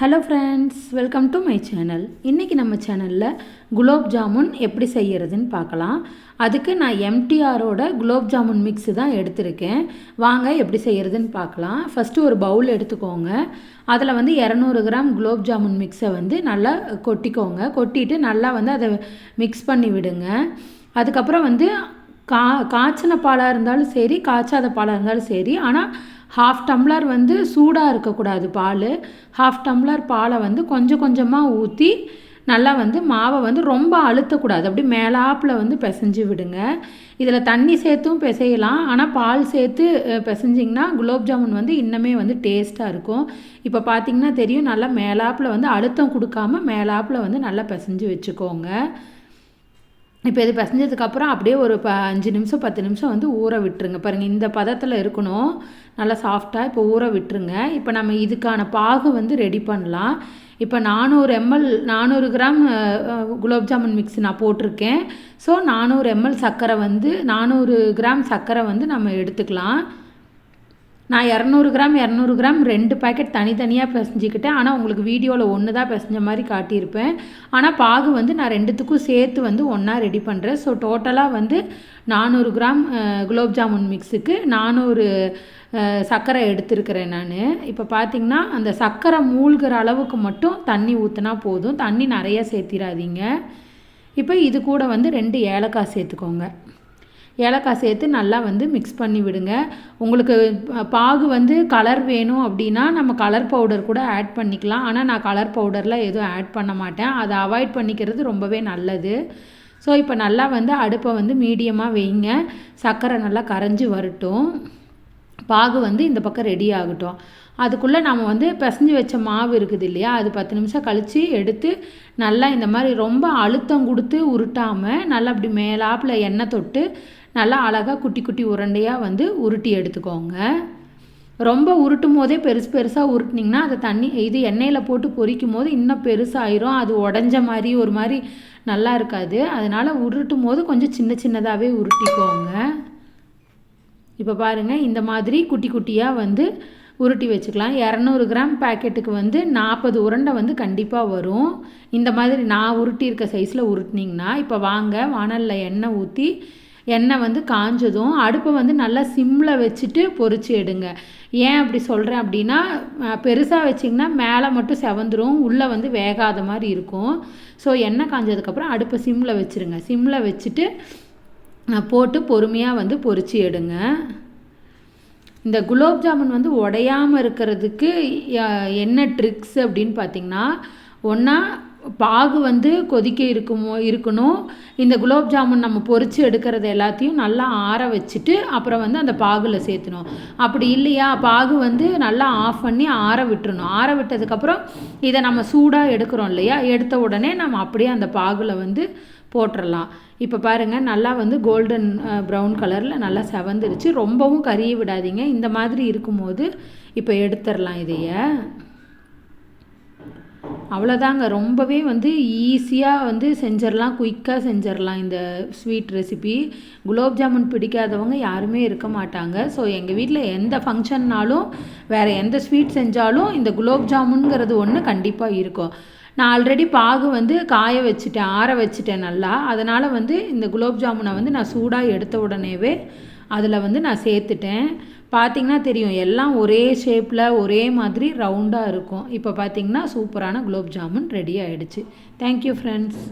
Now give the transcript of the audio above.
Hello friends welcome to my channel இன்றைக்கி நம்ம சேனலில் குலோப் ஜாமுன் எப்படி செய்கிறதுன்னு பார்க்கலாம். அதுக்கு நான் எம்டிஆரோட குலோப் ஜாமுன் மிக்ஸ் தான் எடுத்திருக்கேன். வாங்க எப்படி செய்கிறதுன்னு பார்க்கலாம். ஃபஸ்ட்டு ஒரு பவுல் எடுத்துக்கோங்க. அதில் வந்து இரநூறு கிராம் குலோப் ஜாமுன் மிக்ஸை வந்து நல்லா கொட்டிக்கோங்க. கொட்டிட்டு நல்லா வந்து அதை மிக்ஸ் பண்ணி விடுங்க. அதுக்கப்புறம் வந்து கா காய்ச்சின பாலாக இருந்தாலும் சரி காய்ச்சாத பாலாக இருந்தாலும் சரி. ஆனால் ஹாஃப் டம்ளர் வந்து சூடாக இருக்கக்கூடாது பால். ஹாஃப் டம்ளர் பாலை வந்து கொஞ்சம் கொஞ்சமாக ஊற்றி நல்லா வந்து மாவை வந்து ரொம்ப அழுத்தக்கூடாது. அப்படி மேலாப்பில் வந்து பிசைஞ்சு விடுங்க. இதில் தண்ணி சேர்த்தும் பிசையலாம். ஆனால் பால் சேர்த்து பிசைஞ்சிங்கன்னா குலோப் ஜாமுன் வந்து இன்னமே வந்து டேஸ்ட்டாக இருக்கும். இப்போ பார்த்திங்கன்னா தெரியும் நல்லா மேலாப்பில் வந்து அழுத்தம் கொடுக்காம மேலாப்பில் வந்து நல்லா பிசைஞ்சு வச்சுக்கோங்க. இப்போ இது பிசைஞ்சதுக்கப்புறம் அப்படியே ஒரு ப அஞ்சு நிமிஷம் பத்து நிமிஷம் வந்து ஊற விட்டுருங்க. பாருங்கள் இந்த பதத்தில் இருக்கணும். நல்லா சாஃப்டாக இப்போ ஊற விட்டுருங்க. இப்போ நம்ம இதுக்கான பாகு வந்து ரெடி பண்ணலாம். இப்போ நானூறு எம்எல் நானூறு கிராம் குலோப் ஜாமுன் மிக்ஸ் நான் போட்டிருக்கேன். ஸோ நானூறு எம்எல் சர்க்கரை வந்து நானூறு கிராம் சர்க்கரை வந்து நம்ம எடுத்துக்கலாம். நான் இரநூறு கிராம் இரநூறு கிராம் ரெண்டு பேக்கெட் தனித்தனியாக பிசைஞ்சிக்கிட்டேன். ஆனால் உங்களுக்கு வீடியோவில் ஒன்று தான் பிசைஞ்ச மாதிரி காட்டியிருப்பேன். ஆனால் பாகு வந்து நான் ரெண்டுத்துக்கும் சேர்த்து வந்து ஒன்றா ரெடி பண்ணுறேன் ஸோ டோட்டலாக வந்து நானூறு கிராம் குலோப் ஜாமுன் மிக்ஸுக்கு நானூறு சர்க்கரை எடுத்துருக்கிறேன் நான். இப்போ பார்த்திங்கன்னா அந்த சர்க்கரை மூழ்கிற அளவுக்கு மட்டும் தண்ணி ஊற்றினா போதும். தண்ணி நிறைய சேர்த்திடாதீங்க இப்போ இது கூட வந்து ரெண்டு ஏலக்காய் சேர்த்துக்கோங்க. ஏலக்காய் சேர்த்து நல்லா வந்து மிக்ஸ் பண்ணி விடுங்க. உங்களுக்கு பாகு வந்து கலர் வேணும் அப்படின்னா நம்ம கலர் பவுடர் கூட ஆட் பண்ணிக்கலாம். ஆனால் நான் கலர் பவுடர்லாம் எதுவும் ஆட் பண்ண மாட்டேன். அதை அவாய்ட் பண்ணிக்கிறது ரொம்பவே நல்லது. ஸோ இப்போ நல்லா வந்து அடுப்பை வந்து மீடியமாக வைங்க. சர்க்கரை நல்லா கரைஞ்சி வரட்டும். பாகு வந்து இந்த பக்கம் ரெடி ஆகட்டும். அதுக்குள்ளே நம்ம வந்து பிசைஞ்சு வச்ச மாவு இருக்குது இல்லையா அது பத்து நிமிஷம் கழித்து எடுத்து நல்லா இந்த மாதிரி ரொம்ப அழுத்தம் கொடுத்து உருட்டாமல் நல்லா அப்படி மேலாப்பில் எண்ணெய் தொட்டு நல்லா அழகாக குட்டி குட்டி உருண்டையாக வந்து உருட்டி எடுத்துக்கோங்க. ரொம்ப உருட்டும் போதே பெருசு பெருசாக உருட்டினிங்கன்னா அதை தண்ணி இது எண்ணெயில் போட்டு பொரிக்கும் போது இன்னும் பெருசாயிரும். அது உடஞ்ச மாதிரி ஒரு மாதிரி நல்லா இருக்காது. அதனால் உருட்டும் போது கொஞ்சம் சின்ன சின்னதாகவே உருட்டிக்கோங்க. இப்போ பாருங்கள் இந்த மாதிரி குட்டி குட்டியாக வந்து உருட்டி வச்சுக்கலாம். இரநூறு கிராம் பேக்கெட்டுக்கு வந்து நாற்பது உருண்டை வந்து கண்டிப்பாக வரும். இந்த மாதிரி நான் உருட்டி இருக்க சைஸில் உருட்டினீங்கன்னா இப்போ வாங்க வானலில் எண்ணெய் ஊற்றி எண்ணெய் வந்து காஞ்சதும் அடுப்பை வந்து நல்லா சிம்மில் வச்சுட்டு பொறிச்சு எடுங்க. ஏன் அப்படி சொல்கிறேன் அப்படின்னா பெருசாக வச்சிங்கன்னா மேலே மட்டும் செவந்துடும் உள்ளே வந்து வேகாத மாதிரி இருக்கும். ஸோ எண்ணெய் காஞ்சதுக்கப்புறம் அடுப்பை சிம்மில் வச்சுருங்க. சிம்மில் வச்சுட்டு போட்டு பொறுமையாக வந்து பொறிச்சு எடுங்க. இந்த குலோப் ஜாமுன் வந்து உடையாமல் இருக்கிறதுக்கு என்ன ட்ரிக்ஸ் அப்படின்னு பார்த்தீங்கன்னா ஒன்றா பாகு வந்து கொதிக்க இருக்குமோ இருக்கணும். இந்த குலோப் ஜாமுன் நம்ம பொறிச்சு எடுக்கிறது எல்லாத்தையும் நல்லா ஆற வச்சுட்டு அப்புறம் வந்து அந்த பாகில் சேர்த்துணும். அப்படி இல்லையா? பாகு வந்து நல்லா ஆஃப் பண்ணி ஆற விட்டுறணும். ஆற விட்டதுக்கப்புறம் இதை நம்ம சூடாக எடுக்கிறோம் இல்லையா? எடுத்த உடனே நம்ம அப்படியே அந்த பாகில் வந்து போட்டுடலாம் இப்போ பாருங்கள் நல்லா வந்து கோல்டன் ப்ரௌன் கலரில் நல்லா செவந்துருச்சு. ரொம்பவும் கறியை விடாதீங்க. இந்த மாதிரி இருக்கும்போது இப்போ எடுத்துடலாம் இதையை. அவ்வளோதாங்க ரொம்பவே வந்து ஈஸியாக வந்து செஞ்சிடலாம் குயிக்காக செஞ்சிடலாம் இந்த ஸ்வீட் ரெசிபி குலோப் ஜாமுன் பிடிக்காதவங்க யாருமே இருக்க மாட்டாங்க. ஸோ எங்கள் வீட்டில் எந்த ஃபங்க்ஷன்னாலும் வேறு எந்த ஸ்வீட் செஞ்சாலும் இந்த குலோப் ஜாமுன்ங்கிறது ஒன்று கண்டிப்பாக இருக்கும். நான் ஆல்ரெடி பாகு வந்து காய வச்சுட்டேன் ஆற வச்சுட்டேன் நல்லா. அதனால் வந்து இந்த குலோப் ஜாமுனை வந்து நான் சூடாக எடுத்த உடனேவே அதில் வந்து நான் சேர்த்துட்டேன். பார்த்திங்கன்னா தெரியும் எல்லாம் ஒரே ஷேப்பில் ஒரே மாதிரி ரவுண்டாக இருக்கும். இப்போ பார்த்திங்கன்னா சூப்பரான குலோப் ஜாமுன் ரெடி ஆகிடுச்சு தேங்க்யூ ஃப்ரெண்ட்ஸ்